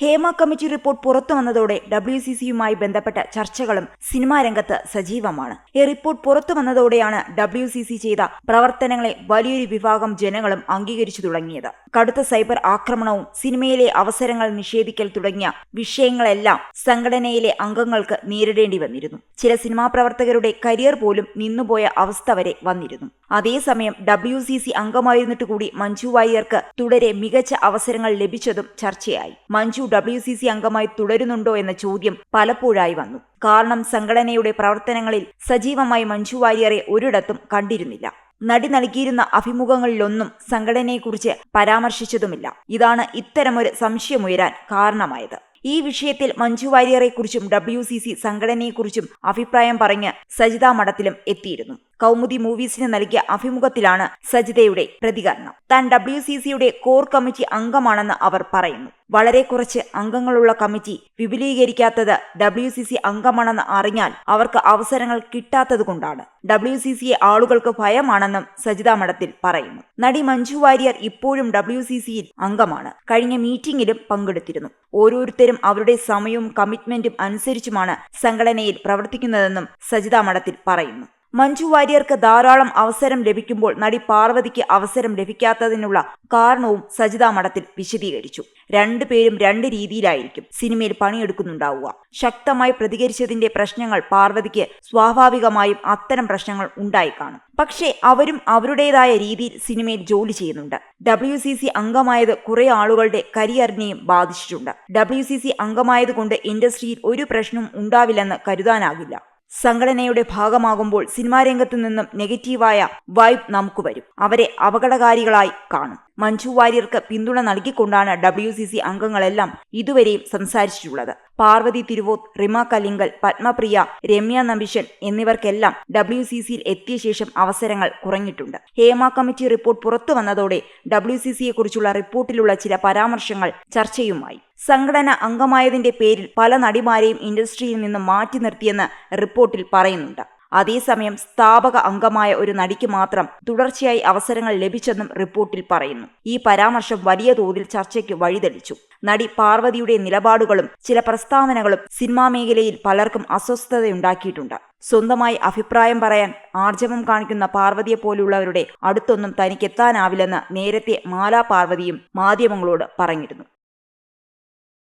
Hema committee report പുറത്തു വന്നതോടെ W C സിയുമായി ബന്ധപ്പെട്ട ചർച്ചകളും സിനിമാ രംഗത്ത് സജീവമാണ്. ഈ റിപ്പോർട്ട് പുറത്തു വന്നതോടെയാണ് ഡബ്ല്യു സി സി ചെയ്ത പ്രവർത്തനങ്ങളെ വലിയൊരു വിഭാഗം ജനങ്ങളും അംഗീകരിച്ചു തുടങ്ങിയത്. കടുത്ത സൈബർ ആക്രമണവും സിനിമയിലെ അവസരങ്ങൾ നിഷേധിക്കൽ തുടങ്ങിയ വിഷയങ്ങളെല്ലാം സംഘടനയിലെ അംഗങ്ങൾക്ക് നേരിടേണ്ടി വന്നിരുന്നു. ചില സിനിമാ പ്രവർത്തകരുടെ കരിയർ പോലും നിന്നുപോയ അവസ്ഥ വരെ വന്നിരുന്നു. അതേസമയം ഡബ്ല്യു സി സി അംഗമായിരുന്നിട്ട് കൂടി മഞ്ജു വാര്യർക്ക് തുടരെ മികച്ച അവസരങ്ങൾ ലഭിച്ചതും ചർച്ചയായി. മഞ്ജു ഡബ്ല്യു സി സി അംഗമായി തുടരുന്നുണ്ടോ എന്ന ചോദ്യം പലപ്പോഴായി വന്നു. കാരണം സംഘടനയുടെ പ്രവർത്തനങ്ങളിൽ സജീവമായി മഞ്ജു വാര്യരെ ഒരിടത്തും കണ്ടിരുന്നില്ല. നടി നൽകിയിരുന്ന അഭിമുഖങ്ങളിലൊന്നും സംഘടനയെക്കുറിച്ച് പരാമർശിച്ചതുമില്ല. ഇതാണ് ഇത്തരമൊരു സംശയമുയരാൻ കാരണമായത്. ഈ വിഷയത്തിൽ മഞ്ജു വാര്യറെക്കുറിച്ചും ഡബ്ല്യു സി സി സംഘടനയെക്കുറിച്ചും അഭിപ്രായം പറഞ്ഞ് സജിത മഠത്തിലും എത്തിയിരുന്നു. കൗമുദി മൂവീസിന് നൽകിയ അഭിമുഖത്തിലാണ് സജിതയുടെ പ്രതികരണം. താൻ ഡബ്ല്യു സി സിയുടെ കോർ കമ്മിറ്റി അംഗമാണെന്ന് അവർ പറയുന്നു. വളരെ കുറച്ച് അംഗങ്ങളുള്ള കമ്മിറ്റി വിപുലീകരിക്കാത്തത് ഡബ്ല്യു സി സി അംഗമാണെന്ന് അറിഞ്ഞാൽ അവർക്ക് അവസരങ്ങൾ കിട്ടാത്തതുകൊണ്ടാണ്. ഡബ്ല്യു സി സിയെ ആളുകൾക്ക് ഭയമാണെന്നും സജിത മഠത്തിൽ പറയുന്നു. നടി മഞ്ജു വാര്യർ ഇപ്പോഴും ഡബ്ല്യു സി സിയിൽ അംഗമാണ്. കഴിഞ്ഞ മീറ്റിംഗിലും പങ്കെടുത്തിരുന്നു. ഓരോരുത്തരും അവരുടെ സമയവും കമ്മിറ്റ്മെന്റും അനുസരിച്ചുമാണ് സംഘടനയിൽ പ്രവർത്തിക്കുന്നതെന്നും സജിത മഠത്തിൽ പറയുന്നു. മഞ്ജു വാര്യർക്ക് ധാരാളം അവസരം ലഭിക്കുമ്പോൾ നടി പാർവതിക്ക് അവസരം ലഭിക്കാത്തതിനുള്ള കാരണവും സജിത മഠത്തിൽ വിശദീകരിച്ചു. രണ്ടുപേരും രണ്ട് രീതിയിലായിരിക്കും സിനിമയിൽ പണിയെടുക്കുന്നുണ്ടാവുക. ശക്തമായി പ്രതികരിച്ചതിന്റെ പ്രശ്നങ്ങൾ പാർവതിക്ക് സ്വാഭാവികമായും അത്തരം പ്രശ്നങ്ങൾ ഉണ്ടായി കാണും. പക്ഷേ അവരും അവരുടേതായ രീതിയിൽ സിനിമയിൽ ജോലി ചെയ്യുന്നുണ്ട്. ഡബ്ല്യു സി സി അംഗമായത് കുറെ ആളുകളുടെ കരിയറിനെയും ബാധിച്ചിട്ടുണ്ട്. ഡബ്ല്യു സി സി അംഗമായതുകൊണ്ട് ഇൻഡസ്ട്രിയിൽ ഒരു പ്രശ്നവും ഉണ്ടാവില്ലെന്ന് കരുതാനാകില്ല. സംഘടനയുടെ ഭാഗമാകുമ്പോൾ സിനിമാ രംഗത്തു നിന്നും നെഗറ്റീവായ വൈബ് നമുക്ക് വരും. അവരെ അപകടകാരികളായി കാണും. മഞ്ജു വാര്യർക്ക് പിന്തുണ നൽകിക്കൊണ്ടാണ് ഡബ്ല്യു സി സി അംഗങ്ങളെല്ലാം ഇതുവരെയും സംസാരിച്ചിട്ടുള്ളത്. പാർവതി തിരുവോത്ത് റിമ കലിംഗൽ പത്മപ്രിയ രമ്യ നമ്പിഷൻ എന്നിവർക്കെല്ലാം ഡബ്ല്യു സി സിയിൽ എത്തിയ ശേഷം അവസരങ്ങൾ കുറഞ്ഞിട്ടുണ്ട്. ഹേമ കമ്മിറ്റി റിപ്പോർട്ട് പുറത്തു വന്നതോടെ ഡബ്ല്യു സി സിയെക്കുറിച്ചുള്ള റിപ്പോർട്ടിലുള്ള ചില പരാമർശങ്ങൾ ചർച്ചയുമായി. സംഘടന അംഗമായതിന്റെ പേരിൽ പല നടിമാരെയും ഇൻഡസ്ട്രിയിൽ നിന്ന് മാറ്റി നിർത്തിയെന്ന് റിപ്പോർട്ടിൽ പറയുന്നുണ്ട്. അതേസമയം സ്ഥാപക അംഗമായ ഒരു നടിക്ക് മാത്രം തുടർച്ചയായി അവസരങ്ങൾ ലഭിച്ചെന്നും റിപ്പോർട്ടിൽ പറയുന്നു. ഈ പരാമർശം വലിയ തോതിൽ ചർച്ചയ്ക്ക് വഴിതെളിച്ചു. നടി പാർവതിയുടെ നിലപാടുകളും ചില പ്രസ്താവനകളും സിനിമാ മേഖലയിൽ പലർക്കും അസ്വസ്ഥതയുണ്ടാക്കിയിട്ടുണ്ട്. സ്വന്തമായി അഭിപ്രായം പറയാൻ ആർജവം കാണിക്കുന്ന പാർവതിയെ പോലുള്ളവരുടെ അടുത്തൊന്നും തനിക്കെത്താനാവില്ലെന്ന് നേരത്തെ മാലാ പാർവതിയും മാധ്യമങ്ങളോട് പറഞ്ഞിരുന്നു.